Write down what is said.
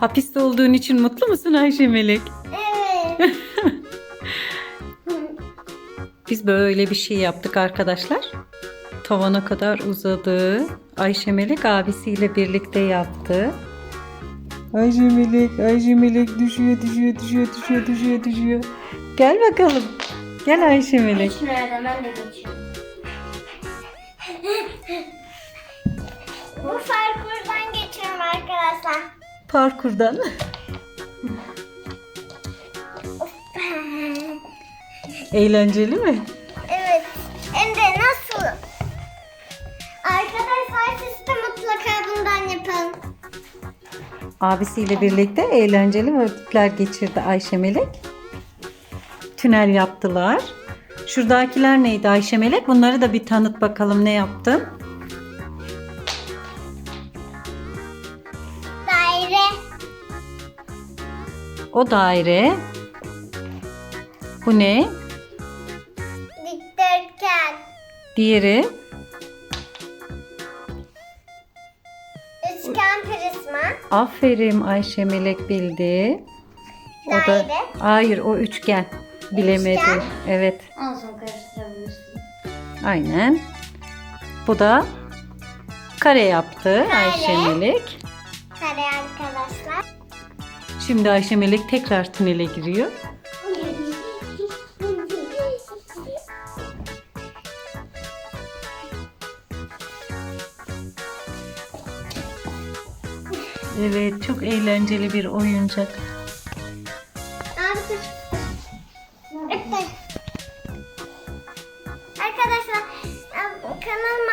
Hapiste olduğun için mutlu musun Ayşe Melek? Evet. Biz böyle bir şey yaptık arkadaşlar. Tavana kadar uzadı. Ayşe Melek abisiyle birlikte yaptı. Ayşe Melek, Ayşe Melek düşüyor, düşüyor, düşüyor, düşüyor, düşüyor, düşüyor. Gel bakalım. Gel Ayşe Melek. Nereden ben de geçiyorum. Bu parkurdan geçiyorum arkadaşlar. Parkurdan. Eğlenceli mi? Evet. Hem de nasıl? Arkadaşlar siz de mutlaka bundan yapın. Abisiyle birlikte eğlenceli vakitler geçirdi Ayşe Melek. Tünel yaptılar. Şuradakiler neydi Ayşe Melek? Bunları da bir tanıt bakalım ne yaptın? O daire. Bu ne? Dikdörtgen. Diğeri. Üçgen prizma. Aferin Ayşe Melek bildi. O da Daire. Hayır o üçgen. Bilemedi. Üçgen. Evet. Olsun karıştırabilirsin. Aynen. Bu da kare yaptı Ayşe Kare. Melek. Kare arkadaşlar. Şimdi Ayşe Melek tekrar tünele giriyor. Evet, çok eğlenceli bir oyuncak. Arkadaşlar kanalıma